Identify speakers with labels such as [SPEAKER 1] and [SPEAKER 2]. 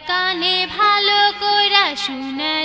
[SPEAKER 1] কানে ভালো কইরা শুনা